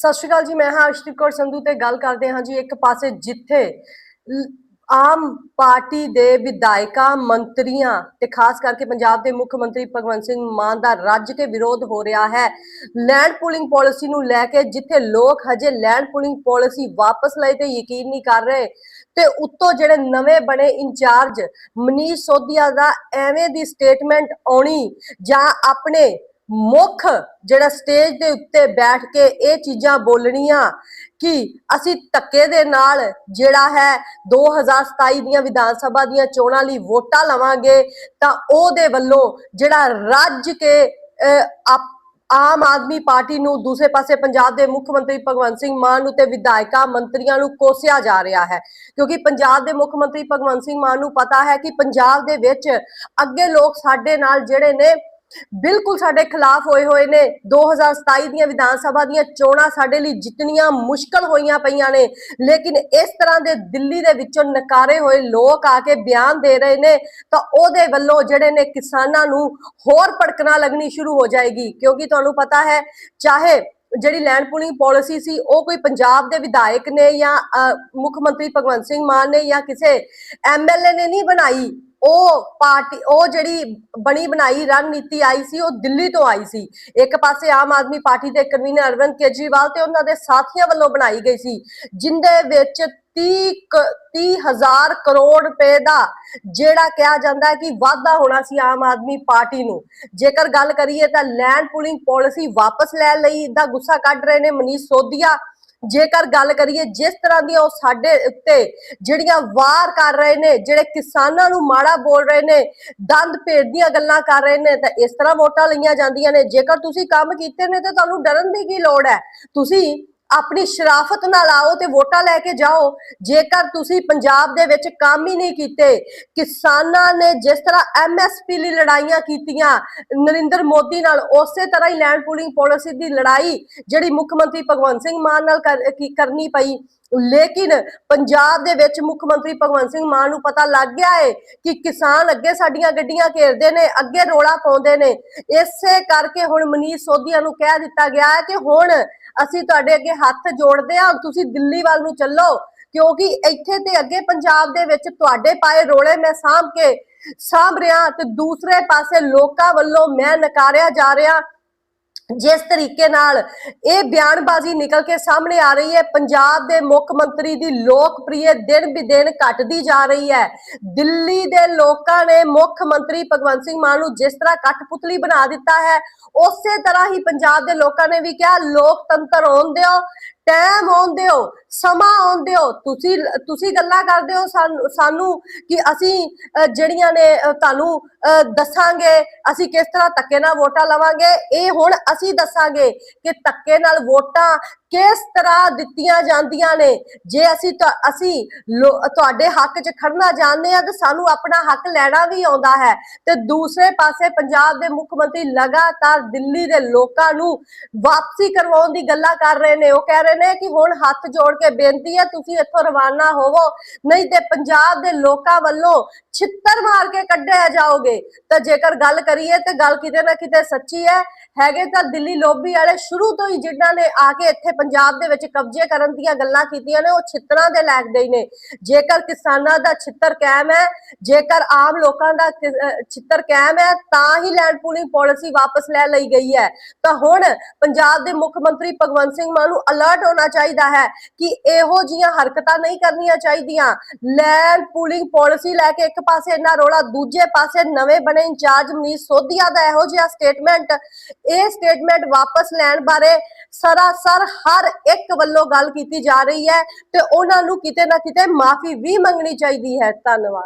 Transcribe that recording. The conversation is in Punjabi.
ਸਤਿ ਸ਼੍ਰੀ ਅਕਾਲ ਜੀ, ਮੈਂ ਹਾਂ ਅਰਸ਼ਦੀਪ ਕੌਰ ਸੰਧੂ ਤੇ ਗੱਲ ਕਰਦੇ ਹਾਂ ਜੀ ਇੱਕ ਪਾਸੇ ਜਿੱਥੇ ਆਮ ਪਾਰਟੀ ਦੇ ਵਿਧਾਇਕਾਂ, ਮੰਤਰੀਆਂ ਤੇ ਖਾਸ ਕਰਕੇ ਪੰਜਾਬ ਦੇ ਮੁੱਖ ਮੰਤਰੀ ਭਗਵੰਤ ਸਿੰਘ ਮਾਨ ਦਾ ਰੱਜ ਕੇ ਵਿਰੋਧ ਹੋ ਰਿਹਾ ਹੈ। ਲੈਂਡ ਪੂਲਿੰਗ ਪਾਲਿਸੀ ਨੂੰ ਲੈ ਕੇ ਜਿੱਥੇ ਲੋਕ ਹਜੇ ਲੈਂਡ ਪੂਲਿੰਗ ਪਾਲਿਸੀ ਵਾਪਸ ਲਏ ਤੇ ਯਕੀਨ ਨਹੀਂ ਕਰ ਰਹੇ ਤੇ ਉੱਤੋਂ ਜਿਹੜੇ ਨਵੇਂ ਬਣੇ ਇੰਚਾਰਜ ਮਨੀਸ਼ ਸੋਧੀਆ ਦਾ ਐਵੇਂ ਦੀ ਸਟੇਟਮੈਂਟ ਆਉਣੀ ਜਾਂ ਆਪਣੇ ਮੁੱਖ ਜਿਹੜਾ ਸਟੇਜ ਦੇ ਉੱਤੇ ਬੈਠ ਕੇ ਇਹ ਚੀਜ਼ਾਂ ਬੋਲਣੀਆਂ ਕਿ ਅਸੀਂ ਧੱਕੇ ਦੇ ਨਾਲ ਜਿਹੜਾ ਹੈ 2027 ਦੀਆਂ ਵਿਧਾਨ ਸਭਾ ਦੀਆਂ ਚੋਣਾਂ ਲਈ ਵੋਟਾਂ ਲਵਾਂਗੇ, ਤਾਂ ਉਹਦੇ ਵੱਲੋਂ ਜਿਹੜਾ ਰੱਜ ਕੇ ਆਮ ਆਦਮੀ ਪਾਰਟੀ ਨੂੰ ਦੂਸਰੇ ਪਾਸੇ ਪੰਜਾਬ ਦੇ ਮੁੱਖ ਮੰਤਰੀ ਭਗਵੰਤ ਸਿੰਘ ਮਾਨ ਨੂੰ ਤੇ ਵਿਧਾਇਕਾਂ ਮੰਤਰੀਆਂ ਨੂੰ ਕੋਸਿਆ ਜਾ ਰਿਹਾ ਹੈ। ਕਿਉਂਕਿ ਪੰਜਾਬ ਦੇ ਮੁੱਖ ਮੰਤਰੀ ਭਗਵੰਤ ਸਿੰਘ ਮਾਨ ਨੂੰ ਪਤਾ ਹੈ ਕਿ ਪੰਜਾਬ ਦੇ ਵਿੱਚ ਅੱਗੇ ਲੋਕ ਸਾਡੇ ਨਾਲ ਜਿਹੜੇ ਨੇ ਬਿਲਕੁਲ ਸਾਡੇ ਖਿਲਾਫ ਹੋਏ ਹੋਏ ਨੇ। 2027 ਦੀਆਂ ਵਿਧਾਨ ਸਭਾ ਦੀਆਂ ਚੋਣਾਂ ਸਾਡੇ ਲਈ ਜਿੱਤਣੀਆਂ ਮੁਸ਼ਕਲ ਹੋਈਆਂ ਪਈਆਂ ਨੇ। ਲੇਕਿਨ ਇਸ ਤਰ੍ਹਾਂ ਦੇ ਦਿੱਲੀ ਦੇ ਵਿੱਚੋਂ ਨਕਾਰੇ ਹੋਏ ਲੋਕ ਆ ਕੇ ਬਿਆਨ ਦੇ ਰਹੇ ਨੇ, ਤਾਂ ਉਹਦੇ ਵੱਲੋਂ ਜਿਹੜੇ ਨੇ ਕਿਸਾਨਾਂ ਨੂੰ ਹੋਰ ਭੜਕਣਾ ਲੱਗਣੀ ਸ਼ੁਰੂ ਹੋ ਜਾਏਗੀ। ਕਿਉਂਕਿ ਤੁਹਾਨੂੰ ਪਤਾ ਹੈ, ਚਾਹੇ ਜਿਹੜੀ ਲੈਂਡ ਪੂਲਿੰਗ ਪਾਲਿਸੀ ਸੀ, ਉਹ ਕੋਈ ਪੰਜਾਬ ਦੇ ਵਿਧਾਇਕ ਨੇ ਜਾਂ ਮੁੱਖ ਮੰਤਰੀ ਭਗਵੰਤ ਸਿੰਘ ਮਾਨ ਨੇ ਜਾਂ ਕਿਸੇ ਐਮਐਲਏ ਨੇ ਨਹੀਂ ਬਣਾਈ ਉਹ ਪਾਰਟੀ, ਉਹ ਜਿਹੜੀ ਬਣੀ ਬਣਾਈ ਰਣਨੀਤੀ ਆਈ ਸੀ, ਉਹ ਦਿੱਲੀ ਤੋਂ ਆਈ ਸੀ। ਇੱਕ ਪਾਸੇ ਆਮ ਆਦਮੀ ਪਾਰਟੀ ਦੇ ਕਨਵੀਨਰ ਅਰਵਿੰਦ ਕੇਜਰੀਵਾਲ ਤੇ ਉਹਨਾਂ ਦੇ ਸਾਥੀਆਂ ਵੱਲੋਂ ਬਣਾਈ ਗਈ ਸੀ, ਜਿੰਦੇ ਵਿੱਚ 30 ਕ- 30 ਹਜ਼ਾਰ ਕਰੋੜ ਰੁਪਏ ਦਾ ਜਿਹੜਾ ਕਿਹਾ ਜਾਂਦਾ ਹੈ ਕਿ ਵਾਧਾ ਹੋਣਾ ਸੀ ਆਮ ਆਦਮੀ ਪਾਰਟੀ ਨੂੰ। ਜੇਕਰ ਗੱਲ ਕਰੀਏ ਤਾਂ ਲੈਂਡ ਪੂਲਿੰਗ ਪਾਲਿਸੀ ਵਾਪਸ ਲੈਣ ਲਈ ਦਾ ਗੁੱਸਾ ਕੱਢ ਰਹੇ ਨੇ ਮਨੀਸ਼ ਸੋਧੀਆ। ਜੇਕਰ ਗੱਲ ਕਰੀਏ ਜਿਸ ਤਰ੍ਹਾਂ ਦੀਆਂ ਉਹ ਸਾਡੇ ਉੱਤੇ ਜਿਹੜੀਆਂ ਵਾਰ ਕਰ ਰਹੇ ਨੇ, ਜਿਹੜੇ ਕਿਸਾਨਾਂ ਨੂੰ ਮਾੜਾ ਬੋਲ ਰਹੇ ਨੇ, ਦੰਦ ਭੇਡ ਦੀਆਂ ਗੱਲਾਂ ਕਰ ਰਹੇ ਨੇ, ਤਾਂ ਇਸ ਤਰ੍ਹਾਂ ਵੋਟਾਂ ਲਈਆਂ ਜਾਂਦੀਆਂ ਨੇ। ਜੇਕਰ ਤੁਸੀਂ ਕੰਮ ਕੀਤੇ ਨੇ, ਤਾਂ ਤੁਹਾਨੂੰ ਡਰਨ ਦੀ ਕੀ ਲੋੜ ਹੈ? ਤੁਸੀਂ ਆਪਣੀ ਸ਼ਰਾਫਤ ਨਾਲ ਆਓ ਤੇ ਵੋਟਾਂ ਲੈ ਕੇ ਜਾਓ। ਜੇਕਰ ਤੁਸੀਂ ਪੰਜਾਬ ਦੇ ਵਿੱਚ ਕੰਮ ਹੀ ਨਹੀਂ ਕੀਤੇ, ਕਿਸਾਨਾਂ ਨੇ ਜਿਸ ਤਰ੍ਹਾਂ ਐਮਐਸਪੀ ਲਈ ਲੜਾਈਆਂ ਕੀਤੀਆਂ, ਨਰਿੰਦਰ ਮੋਦੀ ਨਾਲ ਉਸੇ ਤਰ੍ਹਾਂ ਹੀ ਲੈਂਡ ਪੂਲਿੰਗ ਪਾਲਿਸੀ ਦੀ ਲੜਾਈ ਜਿਹੜੀ ਮੁੱਖ ਮੰਤਰੀ ਭਗਵੰਤ ਸਿੰਘ ਮਾਨ ਨਾਲ ਕਰ- ਕਰਨੀ ਪਈ ਲੇਕਿਨ ਪੰਜਾਬ ਦੇ ਵਿੱਚ ਮੁੱਖ ਮੰਤਰੀ ਭਗਵੰਤ ਸਿੰਘ ਮਾਨ ਨੂੰ ਪਤਾ ਲੱਗ ਗਿਆ ਹੈ ਕਿ ਕਿਸਾਨ ਅੱਗੇ ਸਾਡੀਆਂ ਗੱਡੀਆਂ ਘੇਰਦੇ ਨੇ, ਅੱਗੇ ਰੋਲਾ ਪਾਉਂਦੇ ਨੇ। ਇਸੇ ਕਰਕੇ ਹੁਣ ਮਨੀਸ਼ ਸੋਧੀਆ ਨੂੰ ਕਹਿ ਦਿੱਤਾ ਗਿਆ ਹੈ ਕਿ ਹੁਣ ਅਸੀਂ ਤੁਹਾਡੇ ਅੱਗੇ ਹੱਥ ਜੋੜਦੇ ਹਾਂ, ਤੁਸੀਂ ਦਿੱਲੀ ਵੱਲ ਨੂੰ ਚੱਲੋ, ਕਿਉਂਕਿ ਇੱਥੇ ਤੇ ਅੱਗੇ ਪੰਜਾਬ ਦੇ ਵਿੱਚ ਤੁਹਾਡੇ ਪਾਏ ਰੋਲੇ ਮੈਂ ਸਾਂਭ ਕੇ ਸਾਂਭ ਰਿਹਾ ਤੇ ਦੂਸਰੇ ਪਾਸੇ ਲੋਕਾਂ ਵੱਲੋਂ ਮੈਂ ਨਕਾਰਿਆ ਜਾ ਰਿਹਾ। ਜਿਸ ਤਰੀਕੇ ਨਾਲ ਇਹ ਬਿਆਨਬਾਜ਼ੀ ਨਿਕਲ ਕੇ ਸਾਹਮਣੇ ਆ ਰਹੀ ਹੈ, ਪੰਜਾਬ ਦੇ ਮੁੱਖ ਮੰਤਰੀ ਦੀ ਲੋਕਪ੍ਰਿਯ ਦਿਨ ਵੀ ਦਿਨ ਘਟਦੀ ਜਾ ਰਹੀ ਹੈ। ਦਿੱਲੀ ਦੇ ਲੋਕਾਂ ਨੇ ਮੁੱਖ ਮੰਤਰੀ ਭਗਵੰਤ ਸਿੰਘ ਮਾਨ ਨੂੰ ਜਿਸ ਤਰ੍ਹਾਂ ਕਠਪੁਤਲੀ ਬਣਾ ਦਿੱਤਾ ਹੈ, ਉਸੇ ਤਰ੍ਹਾਂ ਹੀ ਪੰਜਾਬ ਦੇ ਲੋਕਾਂ ਨੇ ਵੀ ਕਿਹਾ, ਲੋਕਤੰਤਰ ਆਉਣ ਦਿਓ ਟਾਈਮ ਆਉਣ ਦਿਓ ਸਮਾਂ ਆਉਣ ਦਿਓ ਤੁਸੀਂ ਤੁਸੀਂ ਗੱਲਾਂ ਕਰਦੇ ਹੋ ਸਾਨੂੰ ਸਾਨੂੰ ਕਿ ਅਸੀਂ ਅ, ਜਿਹੜੀਆਂ ਨੇ ਤੁਹਾਨੂੰ ਅ, ਦੱਸਾਂਗੇ ਅਸੀਂ ਕਿਸ ਤਰ੍ਹਾਂ ਧੱਕੇ ਨਾਲ ਵੋਟਾਂ ਲਵਾਂਗੇ। ਇਹ ਹੁਣ ਅਸੀਂ ਦੱਸਾਂਗੇ ਕਿ ਧੱਕੇ ਨਾਲ ਵੋਟਾਂ ਕਿਸ ਤਰ੍ਹਾਂ ਦਿੱਤੀਆਂ ਜਾਂਦੀਆਂ ਨੇ? ਜੇ ਅਸੀਂ ਅਸੀਂ ਤੁਹਾਡੇ ਹੱਕ 'ਚ ਖੜਨਾ ਚਾਹੁੰਦੇ ਆ ਤੇ ਸਾਨੂੰ ਆਪਣਾ ਹੱਕ ਲੈਣਾ ਵੀ ਆਉਂਦਾ ਹੈ। ਤੇ ਦੂਸਰੇ ਪਾਸੇ ਪੰਜਾਬ ਦੇ ਮੁੱਖ ਮੰਤਰੀ ਲਗਾਤਾਰ ਦਿੱਲੀ ਦੇ ਲੋਕਾਂ ਨੂੰ ਵਾਪਸੀ ਕਰਵਾਉਣ ਦੀ ਗੱਲਾਂ ਕਰ ਰਹੇ ਨੇ। ਉਹ ਕਹਿ ਰਹੇ ਨੇ ਕਿ ਹੁਣ ਹੱਥ ਜੋੜ ਕੇ ਬੇਨਤੀ ਹੈ, ਤੁਸੀਂ ਇੱਥੋਂ ਰਵਾਨਾ ਹੋਵੋ। ਨਹੀਂ ਤੇ ਪੰਜਾਬ ਦੇ ਲੋਕਾਂ ਵੱਲੋਂ ਛਿੱਤਰ ਮਾਰ ਕੇ ਕੱਢਿਆ ਜਾਓਗੇ। ਤਾਂ ਜੇਕਰ ਗੱਲ ਕਰੀਏ, ਤੇ ਗੱਲ ਕਿਤੇ ਨਾ ਕਿਤੇ ਸੱਚੀ ਹੈ। ਹੈਗੇ ਤਾਂ ਦਿੱਲੀ ਲੋਬੀ ਵਾਲੇ ਸ਼ੁਰੂ ਤੋਂ ਹੀ ਜਿਨ੍ਹਾਂ ਨੇ ਆ ਕੇ ਇੱਥੇ ਪੰਜਾਬ ਦੇ ਵਿੱਚ ਕਬਜ਼ੇ ਕਰਨ ਦੀਆਂ ਗੱਲਾਂ ਕੀਤੀਆਂ ਨੇ, ਉਹ ਛਿੱਤਰਾਂ ਦੇ ਲੱਗਦੇ ਹੀ ਨੇ। ਜੇਕਰ ਕਿਸਾਨਾਂ ਦਾ ਛਿੱਤਰ ਕਾਇਮ ਹੈ, ਜੇਕਰ ਆਮ ਲੋਕਾਂ ਦਾ ਛਿੱਤਰ ਕਾਇਮ ਹੈ, ਤਾਂ ਹੀ ਲੈਂਡ ਪੂਲਿੰਗ ਪਾਲਿਸੀ ਵਾਪਸ ਲੈ ਲਈ ਗਈ ਹੈ। ਤਾਂ ਹੁਣ ਪੰਜਾਬ ਦੇ ਮੁੱਖ ਮੰਤਰੀ ਭਗਵੰਤ ਸਿੰਘ ਮਾਨ ਨੂੰ ਅਲਰਟ ਹੋਣਾ ਚਾਹੀਦਾ ਹੈ ਕਿ ਇਹੋ ਜੀਆਂ ਹਰਕਤਾਂ ਨਹੀਂ ਕਰਨੀਆਂ ਚਾਹੀਦੀਆਂ। ਲੈਂਡ ਪੂਲਿੰਗ ਪਾਲਿਸੀ ਲੈ ਕੇ ਇੱਕ ਪਾਸੇ ਇੰਨਾ ਰੋਲਾ, ਦੂਜੇ ਪਾਸੇ ਨਵੇਂ ਬਣੇ ਇੰਚਾਰਜ ਮਨੀਸ਼ ਸੋਧੀਆ ਦਾ ਇਹੋ ਜਿਹਾ ਸਟੇਟਮੈਂਟ ਇਹ ਸਟੇਟਮੈਂਟ ਵਾਪਸ ਲੈਣ ਬਾਰੇ ਸਰਾਸਰ ਹਰ ਇੱਕ ਵੱਲੋਂ ਗੱਲ ਕੀਤੀ ਜਾ ਰਹੀ ਹੈ ਤੇ ਉਹਨਾਂ ਨੂੰ ਕਿਤੇ ਨਾ ਕਿਤੇ ਮਾਫੀ ਵੀ ਮੰਗਣੀ ਚਾਹੀਦੀ ਹੈ। ਧੰਨਵਾਦ।